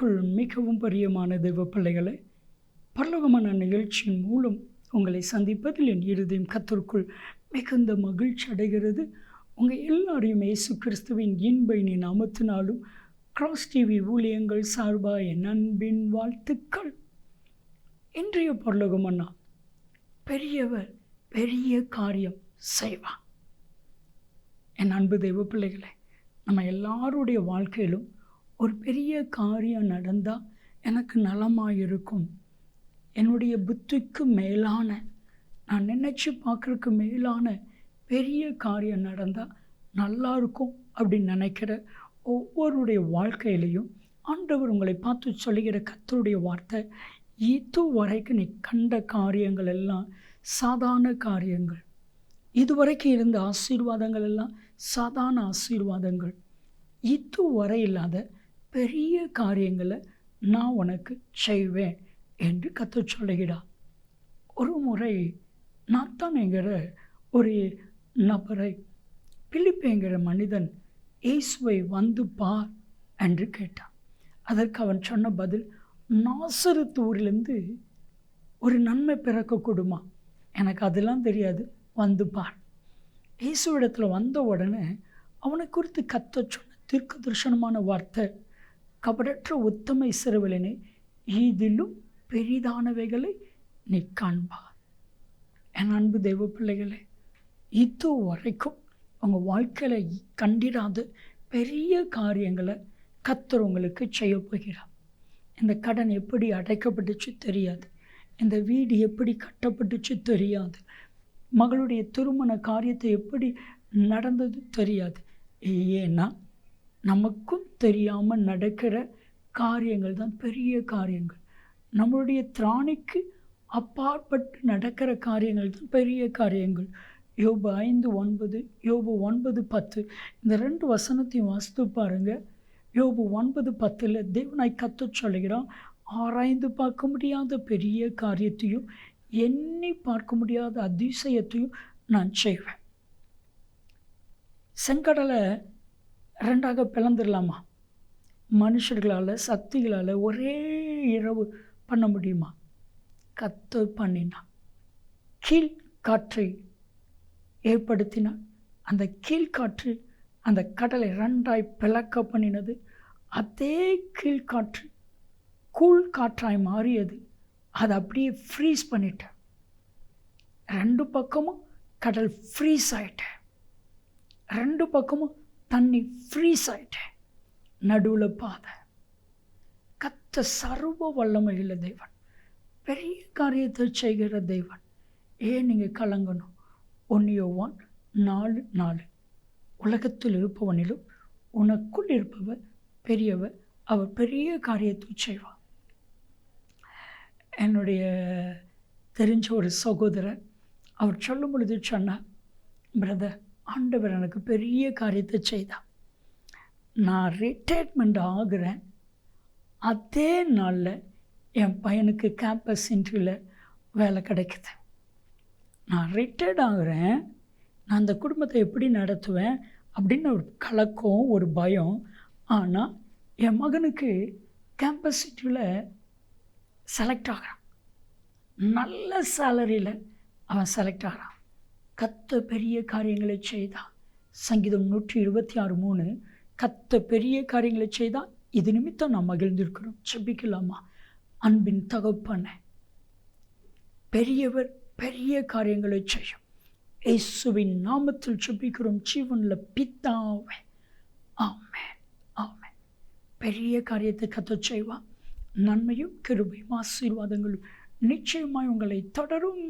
கிறிஸ்துவுக்குள் மிகவும் பிரியமான தெய்வ பிள்ளைகளை பரலோகமான நிகழ்ச்சியின் மூலம் உங்களை சந்திப்பதில் என் இருதயம் கத்தருக்குள் மிகுந்த மகிழ்ச்சி அடைகிறது. உங்கள் எல்லாரையும் இயேசு கிறிஸ்துவின் இன்பைனி நாமத்தினாலும் கிராஸ் டிவி ஊழியங்கள் சார்பாக என் அன்பின் வாழ்த்துக்கள். இன்றைய பரலோகமன்னா பெரியவர் பெரிய காரியம் செய்வான் என் அன்பு தெய்வ பிள்ளைகளை நம்ம எல்லாருடைய வாழ்க்கையிலும் ஒரு பெரிய காரியம் நடந்தால் எனக்கு நலமாக இருக்கும் என்னுடைய புத்திக்கு மேலான நான் நினச்சி பார்க்குறதுக்கு மேலான பெரிய காரியம் நடந்தால் நல்லா இருக்கும் அப்படின்னு நினைக்கிற ஒவ்வொருடைய வாழ்க்கையிலையும் ஆண்டவர் உங்களை பார்த்து சொல்லுகிற கத்தருடைய வார்த்தை இது வரைக்கும் நீ கண்ட காரியங்கள் எல்லாம் சாதாரண காரியங்கள். இதுவரைக்கும் இருந்த ஆசீர்வாதங்கள் எல்லாம் சாதாரண ஆசீர்வாதங்கள். இதுவரை இல்லாத பெரிய காரியங்களை நான் உனக்கு செய்வேன் என்று கற்று சொல்லுகிறார். ஒரு முறை நாத்தான்ங்கிற ஒரு நபரை பிலிப்பேங்கிற மனிதன் இயேசுவை வந்து பார் என்று கேட்டான். அதற்கு அவன் சொன்ன பதில் நாசரத்து ஊரிலேருந்து ஒரு நன்மை பிறக்கக்கூடுமா? எனக்கு அதெல்லாம் தெரியாது வந்து பார். இயேசுவிடத்தில் வந்த உடனே அவனை குறித்து கத்த சொன்ன தீர்க்க தரிசனமான வார்த்தை கபடற்ற உத்தம இசைவலனே ஈதிலும் பெரிதானவைகளை நீ காண்பார். என் அன்பு தெய்வ பிள்ளைகளே இது வரைக்கும் உங்கள் வாழ்க்கையில் கண்டிடாத பெரிய காரியங்களை கத்தர் உங்களுக்கு செய்ய போகிறார். இந்த கடன் எப்படி அடைக்கப்பட்டுச்சு தெரியாது. இந்த வீடு எப்படி கட்டப்பட்டுச்சு தெரியாது. மகளுடைய திருமண காரியத்தை எப்படி நடந்தது தெரியாது. ஏன்னா நமக்கும் தெரியாமல் நடக்கிற காரியங்கள் தான் பெரிய காரியங்கள். நம்மளுடைய திராணிக்கு அப்பாற்பட்டு நடக்கிற காரியங்கள் தான் பெரிய காரியங்கள். யோபு ஐந்து ஒன்பது யோபு ஒன்பது பத்து. இந்த ரெண்டு வசனத்தையும் வாசித்து பாருங்கள் யோபு ஒன்பது பத்தில் தேவனாய் கற்று சொல்லுகிறான் ஆராய்ந்து பார்க்க முடியாத பெரிய காரியத்தையும் எண்ணி பார்க்க முடியாத அதிசயத்தையும் நான் செய்வேன். செங்கடலை ரெண்டாக பிளந்துடலாமா? மனுஷர்களால் சக்திகளால் ஒரே இரவு பண்ண முடியுமா? கத்து பண்ணினான் கீழ் காற்றை ஏற்படுத்தினான் அந்த கீழ்காற்று அந்த கடலை ரெண்டாய் பிளக்க பண்ணினது. அதே கீழ்காற்று கூழ் காற்றாய் மாறியது. அதை அப்படியே ஃப்ரீஸ் பண்ணிட்டேன் ரெண்டு பக்கமும் கடல் ஃப்ரீஸ் ஆயிட்டேன் ரெண்டு பக்கமும் தண்ணி ஃப்ரீஸ் ஆயிட்டேன் நடுவில் பாதை. கத்த சர்வ வல்லமையுள்ள தெய்வன் பெரிய காரியத்தை செய்கிற தெய்வன் ஏன் நீங்கள் கலங்கணும்? ஒன்னியோவான் நாலு நாலு. உலகத்தில் இருப்பவனிலும் உனக்குள் இருப்பவர் பெரியவர். அவர் பெரிய காரியத்தை செய்வார். என்னுடைய தெரிஞ்ச ஒரு சகோதரர் அவர் சொல்லும் பொழுது சொன்னார் பிரதர் ஆண்டவர் எனக்கு பெரிய காரியத்தை செய்தார். நான் ரிட்டையர்மெண்ட் ஆகிறேன். அதே நாளில் என் பையனுக்கு கேம்பஸ் இன்டர்வியூவில் வேலை கிடைக்குது. நான் ரிட்டையர்ட் ஆகிறேன். நான் அந்த குடும்பத்தை எப்படி நடத்துவேன் அப்படின்னு ஒரு கலக்கம் ஒரு பயம். ஆனால் என் மகனுக்கு கேம்பஸ் இன்டர்வியூவில் செலக்ட் ஆகிறான். நல்ல சேலரியில் அவன் செலக்ட் ஆகிறான். கத்த பெரிய காரியங்களை செய்தான் சங்கீதம் நூற்றி இருபத்தி ஆறு மூணு கத்த பெரிய காரியங்களை செய்தால் இது நிமித்தம் நாம் மகிழ்ந்திருக்கிறோம். செபிக்கலாமா அன்பின் தகப்பன பெரியவர் பெரிய காரியங்களை செய்யும். இயேசுவின் நாமத்தில் செபிக்கிறோம் ஜீவனில் பித்தாவே ஆமேன் ஆமேன். பெரிய காரியத்தை கத்த செய்வான் நன்மையும் கிருபையும் ஆசீர்வாதங்களும் நிச்சயமாய் உங்களை தொடரும்.